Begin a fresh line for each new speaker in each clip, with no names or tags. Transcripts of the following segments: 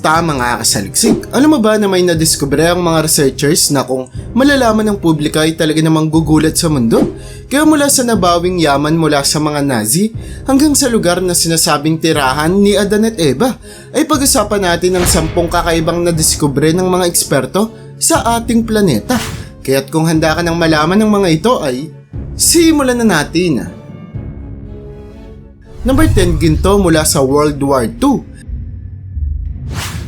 Kumusta mga kasaliksik? Alam mo ba na may nadiskubre ang mga researchers na kung malalaman ng publika ay talaga namang gugulat sa mundo? Kaya mula sa nabawing yaman mula sa mga Nazi hanggang sa lugar na sinasabing tirahan ni Adan at Eva ay pag-usapan natin ang sampung kakaibang nadiskubre ng mga eksperto sa ating planeta. Kaya't kung handa ka ng malaman ng mga ito ay simulan na natin. Number 10 ginto mula sa World War II.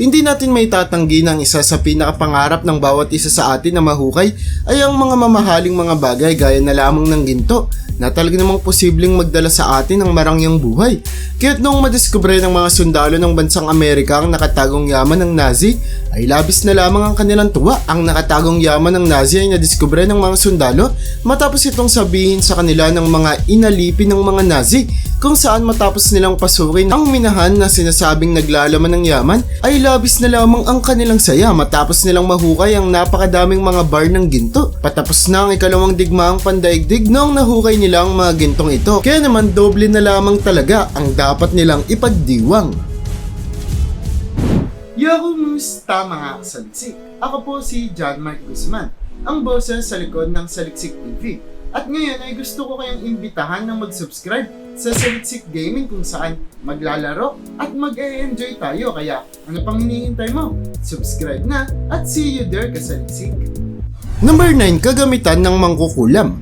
Hindi natin may tatanggi na isa sa pinakapangarap ng bawat isa sa atin na mahukay ay ang mga mamahaling mga bagay gaya na lamang ng ginto na talaga namang posibleng magdala sa atin ng marangyang buhay. Kaya't noong madiskubre ng mga sundalo ng bansang Amerika ang nakatagong yaman ng Nazi, ay labis na lamang ang kanilang tuwa. Ang nakatagong yaman ng Nazi ay nadiskubre ng mga sundalo matapos itong sabihin sa kanila ng mga inalipin ng mga Nazi kung saan matapos nilang pasukin ang minahan na sinasabing naglalaman ng yaman ay labis na lamang ang kanilang saya matapos nilang mahukay ang napakadaming mga bar ng ginto. Patapos na ang ikalawang digmaang pandaigdig noong nahukay nila ang mga gintong ito. Kaya naman doble na lamang talaga ang dapat nilang ipagdiwang. Yo, kumusta mga kasaliksik? Ako po si John Mark Guzman, ang boses sa likod ng Saliksik TV. At ngayon ay gusto ko kayong imbitahan na mag-subscribe sa Saliksik Gaming kung saan maglalaro at mag-e-enjoy tayo. Kaya ano pang hinihintay mo? Subscribe na at see you there kasaliksik. Number 9, kagamitan ng mangkukulam.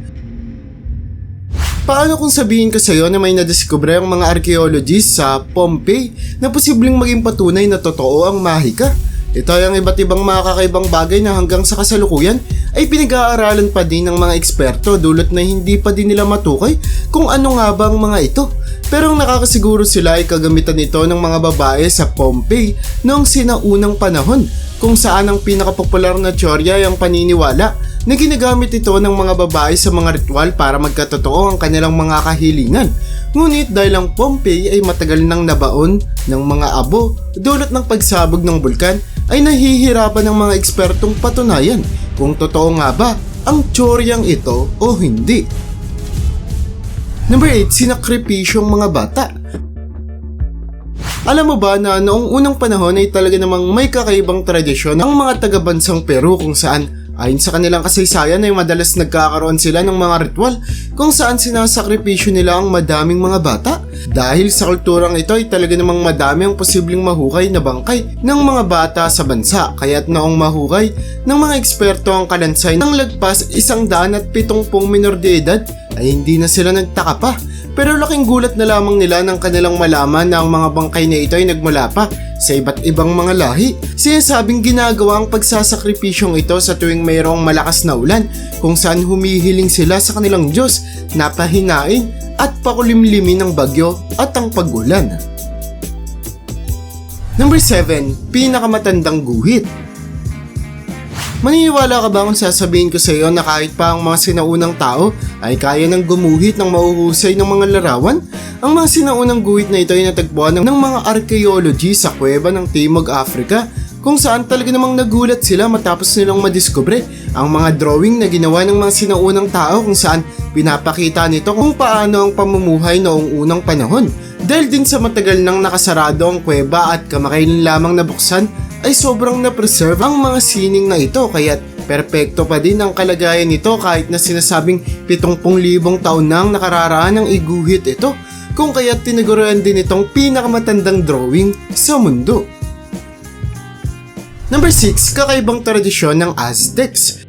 Paano kung sabihin ko sa iyo na may nadiskubre ang mga archaeologists sa Pompeii na posibleng maging patunay na totoo ang mahika? Ito ay ang iba't ibang mga kakaibang bagay na hanggang sa kasalukuyan ay pinag-aaralan pa din ng mga eksperto dulot na hindi pa din nila matukay kung ano nga ba ang mga ito. Pero ang nakakasiguro sila ay kagamitan nito ng mga babae sa Pompeii noong sinaunang panahon kung saan ang pinakapopular na teorya ay ang paniniwala na ginagamit ito ng mga babae sa mga ritual para magkatotoo ang kanilang mga kahilingan. Ngunit dahil ang Pompeii ay matagal nang nabaon ng mga abo dulot ng pagsabog ng bulkan ay nahihirapan ng mga ekspertong patunayan kung totoo nga ba ang teoryang ito o hindi. Number 8, sinakripisyong mga bata. Alam mo ba na noong unang panahon ay talaga namang may kakaibang tradisyon ang mga taga-bansang Peru kung saan ayon sa kanilang kasaysayan ay madalas nagkakaroon sila ng mga ritual kung saan sinasakripisyo nila ang madaming mga bata. Dahil sa kulturang ito ay talaga namang madami ang posibleng mahukay na bangkay ng mga bata sa bansa kaya't noong mahukay ng mga eksperto ang kalansay ng lagpas isang daan at pitong pong minor de edad ay hindi na sila nagtaka pa pero laking gulat na lamang nila ng kanilang malaman na ang mga bangkay na ito ay nagmula pa sa iba't ibang mga lahi. Sinasabing ginagawa ang pagsasakripisyong ito sa tuwing mayroong malakas na ulan kung saan humihiling sila sa kanilang Diyos na pahinain at pakulimlimin ng bagyo at ang pagulan. Number 7. Pinakamatandang guhit Maniniwala ka ba kung sasabihin ko sa iyo na kahit pa ang mga sinaunang tao ay kaya ng gumuhit ng mauhusay ng mga larawan? Ang mga sinaunang guhit na ito ay natagpuan ng mga archaeology sa kuweba ng Timog Africa kung saan talaga namang nagulat sila matapos nilang madiskubre ang mga drawing na ginawa ng mga sinaunang tao kung saan pinapakita nito kung paano ang pamumuhay noong unang panahon. Dahil din sa matagal nang nakasarado ang kuweba at kamakailan lamang nabuksan ay sobrang na-preserve ang mga sining na ito kaya't perpekto pa din ang kalagayan nito kahit na sinasabing 70,000 taon nang nakararaan ng iguhit ito kung kaya't tinaguruan din itong pinakamatandang drawing sa mundo. Number 6, kakaibang tradisyon ng Aztecs.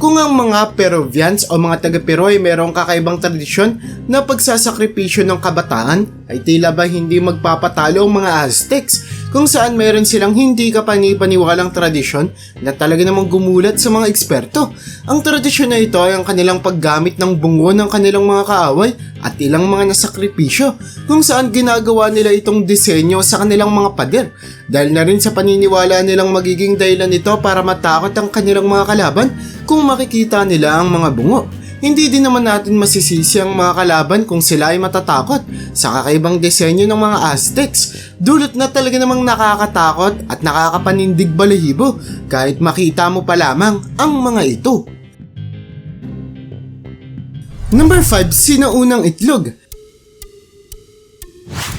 Kung ang mga Peruvians o mga taga-Peru ay merong kakaibang tradisyon na pagsasakripisyo ng kabataan, ay tila ba hindi magpapatalo ang mga Aztecs kung saan meron silang hindi kapanipaniwalang tradisyon na talaga namang gumulat sa mga eksperto. Ang tradisyon na ito ay ang kanilang paggamit ng bungo ng kanilang mga kaaway at ilang mga nasakripisyo kung saan ginagawa nila itong disenyo sa kanilang mga pader dahil na rin sa paniniwala nilang magiging dahilan nito para matakot ang kanilang mga kalaban kung makikita nila ang mga bungo. Hindi din naman natin masisisi ang mga kalaban kung sila ay matatakot sa kakaibang disenyo ng mga Aztecs. Dulot na talaga namang nakakatakot at nakakapanindig balahibo kahit makita mo pa lamang ang mga ito. Number 5, sinaunang itlog.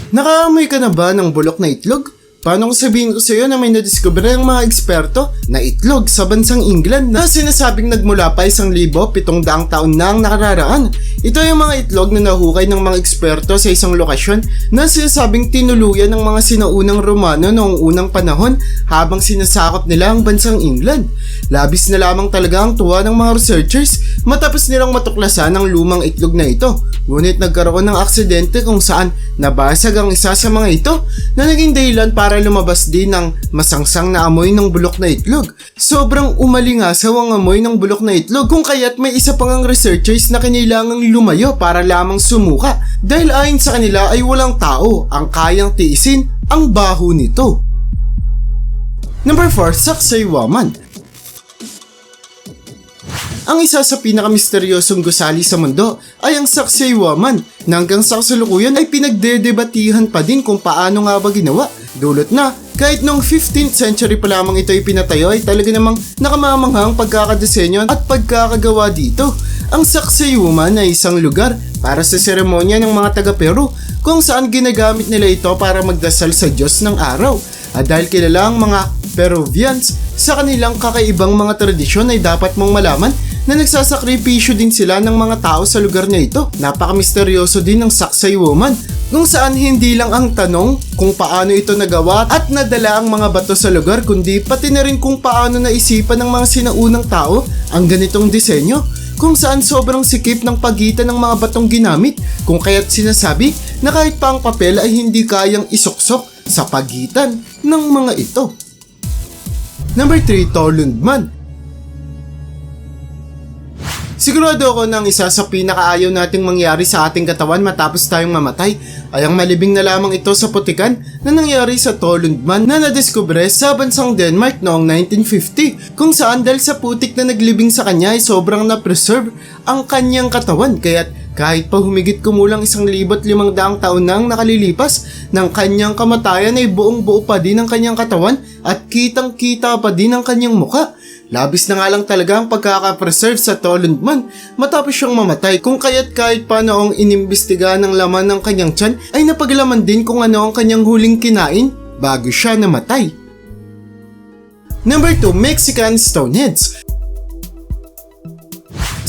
Nakaamoy ka na ba ng bulok na itlog? Paano ko sabihin ko sa iyo na may nadiskubre ang mga eksperto na itlog sa bansang England na sinasabing nagmula pa isang libo pitong daang taon na ang nakararaan? Ito ay ang mga itlog na nahukay ng mga eksperto sa isang lokasyon na sinasabing tinuluyan ng mga sinaunang Romano noong unang panahon habang sinasakop nila ang bansang England. Labis na lamang talaga ang tuwa ng mga researchers matapos nilang matuklasan ang lumang itlog na ito. Ngunit nagkaroon ng aksidente kung saan nabasag ang isa sa mga ito na naging dahilan para lumabas din ng masangsang na amoy ng bulok na itlog. Sobrang umalingasaw ang amoy ng bulok na itlog kung kaya't may isa pang ang researchers na kailangang lumayo para lamang sumuka dahil ayon sa kanila ay walang tao ang kayang tiisin ang baho nito. Number 4, Saksay Woman ang isa sa pinakamisteryosong gusali sa mundo ay ang Saksay Woman na hanggang sa kasalukuyan ay pinagdedebatihan pa din kung paano nga ba ginawa. Dulot na, kahit noong 15th century pa lamang ito ipinatayo ay talaga namang nakamamanghang pagkakadesenyo at pagkakagawa dito. Ang Saksay Woman ay isang lugar para sa seremonya ng mga taga-Peru kung saan ginagamit nila ito para magdasal sa Diyos ng araw. At dahil kilala ang mga Peruvians sa kanilang kakaibang mga tradisyon ay dapat mong malaman na nagsasakripisyo din sila ng mga tao sa lugar na ito. Napakamisteryoso din ng Saksay Woman kung saan hindi lang ang tanong kung paano ito nagawa at nadala ang mga bato sa lugar kundi pati na rin kung paano naisipan ng mga sinaunang tao ang ganitong disenyo kung saan sobrang sikip ng pagitan ng mga batong ginamit kung kaya't sinasabi na kahit pa ang papel ay hindi kayang isuksok sa pagitan ng mga ito. Number 3, Tolundman Sigurado ako ang isa sa pinakaayaw nating mangyari sa ating katawan matapos tayong mamatay ay ang malibing na lamang ito sa putikan na nangyari sa Tolundman na nadiskubre sa bansang Denmark noong 1950 kung saan dahil sa putik na naglibing sa kanya ay sobrang na-preserve ang kanyang katawan kaya't kahit pa humigit kumulang isang libot limang daang taon nang nakalilipas ng kanyang kamatayan ay buong buo pa din ang kanyang katawan at kitang kita pa din ang kanyang muka. Labis na nga lang talaga ang pagkakapreserve sa Tolundman matapos siyang mamatay kung kaya't kahit pa noong inimbestiga ng laman ng kanyang tiyan ay napaglaman din kung ano ang kanyang huling kinain bago siya namatay. Number 2, Mexican Stoneheads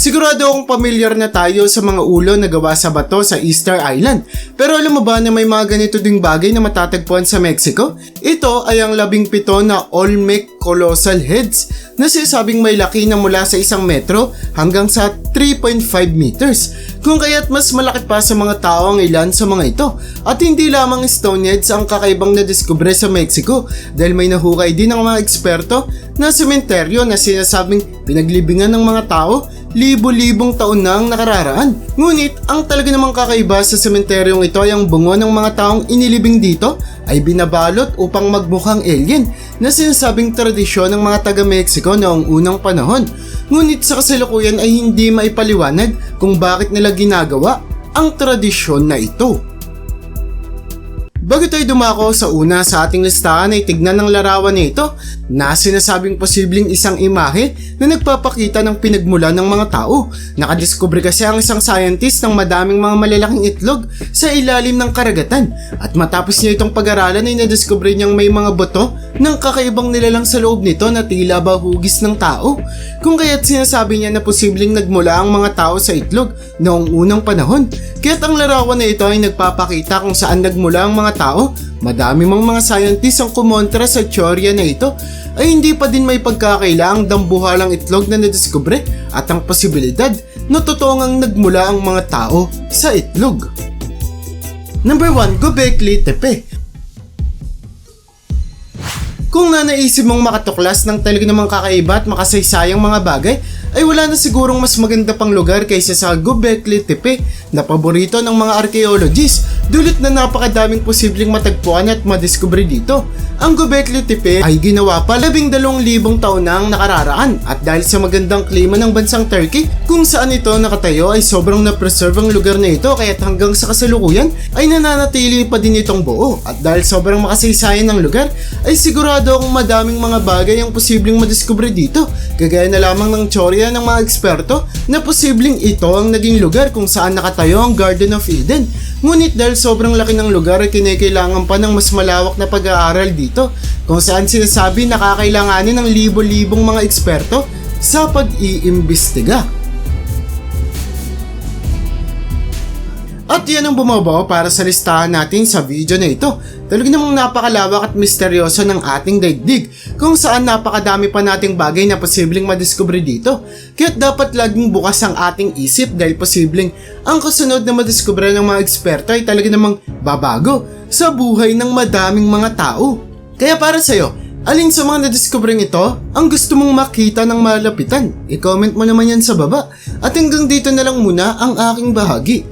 Sigurado akong pamilyar na tayo sa mga ulo na gawa sa bato sa Easter Island. Pero alam mo ba na may mga ganito ding bagay na matatagpuan sa Mexico? Ito ay ang labing pito na Olmec Colossal Heads na sinasabing may laki na mula sa isang metro hanggang sa 3.5 meters. Kung kaya't mas malaki pa sa mga tao ang ilan sa mga ito. At hindi lamang Stoneheads ang kakaibang nadiskubre sa Mexico dahil may nahukay din ng mga eksperto na sementeryo na sinasabing pinaglibingan ng mga tao libo-libong taon na ang nakararaan. Ngunit, ang talaga namang kakaiba sa sementeryong ito ay ang bungo ng mga taong inilibing dito ay binabalot upang magmukhang alien na sinasabing tradisyon ng mga taga-Mexico noong unang panahon. Ngunit sa kasalukuyan ay hindi maipaliwanag kung bakit nila ginagawa ang tradisyon na ito. Bago tayo dumako sa una sa ating listahan ay tignan ng larawan na ito na sinasabing posibleng isang imahe na nagpapakita ng pinagmula ng mga tao. Nakadiskubre kasi ang isang scientist ng madaming mga malalaking itlog sa ilalim ng karagatan at matapos niya itong pag-aralan ay nadiskubre niyang may mga boto ng kakaibang nilalang sa loob nito na tila ba hugis ng tao. Kung kaya't sinasabi niya na posibleng nagmula ang mga tao sa itlog noong unang panahon. Kaya't ang larawan na ito ay nagpapakita kung saan nagmula ang mga tao, madami mang mga scientists ang kumontra sa teorya na ito ay hindi pa din may pagkakaila ang dambuhalang itlog na nadiskubre at ang posibilidad na totoo ngang nagmula ang mga tao sa itlog. Number 1, Gobekli Tepe kung nanaisip mong makatuklas ng talaga namang kakaiba at makasaysayang mga bagay, ay wala na sigurong mas maganda pang lugar kaysa sa Gobekli Tepe na paborito ng mga archaeologists dulot na napakadaming posibleng matagpuan at madiskubre dito. Ang Gobekli Tepe ay ginawa pa labing dalawang libong taon na ang nakararaan at dahil sa magandang klima ng bansang Turkey kung saan ito nakatayo ay sobrang na-preserve ang lugar na ito kaya't hanggang sa kasalukuyan ay nananatili pa din itong buo at dahil sobrang makasaysayan ng lugar ay sigurado akong madaming mga bagay ang posibleng madiskubre dito kagaya na lamang ng teorya ng mga eksperto na posibleng ito ang naging lugar kung saan nakatayo ang Garden of Eden. Ngunit dahil sobrang laki ng lugar ay kinakailangan pa ng mas malawak na pag-aaral dito kung saan sinasabi na kakailanganin ng libo-libong mga eksperto sa pag-iimbestiga. At yan ang bumabaw para sa listahan natin sa video na ito. Talaga namang napakalawak at misteryoso ng ating daigdig kung saan napakadami pa nating bagay na posibleng madiskubre dito. Kaya't dapat laging bukas ang ating isip dahil posibleng ang kasunod na madiskubre ng mga eksperto ay talaga namang babago sa buhay ng madaming mga tao. Kaya para sa'yo, alin sa mga nadiskubring ito ang gusto mong makita ng malapitan? I-comment mo naman yan sa baba. At hanggang dito na lang muna ang aking bahagi.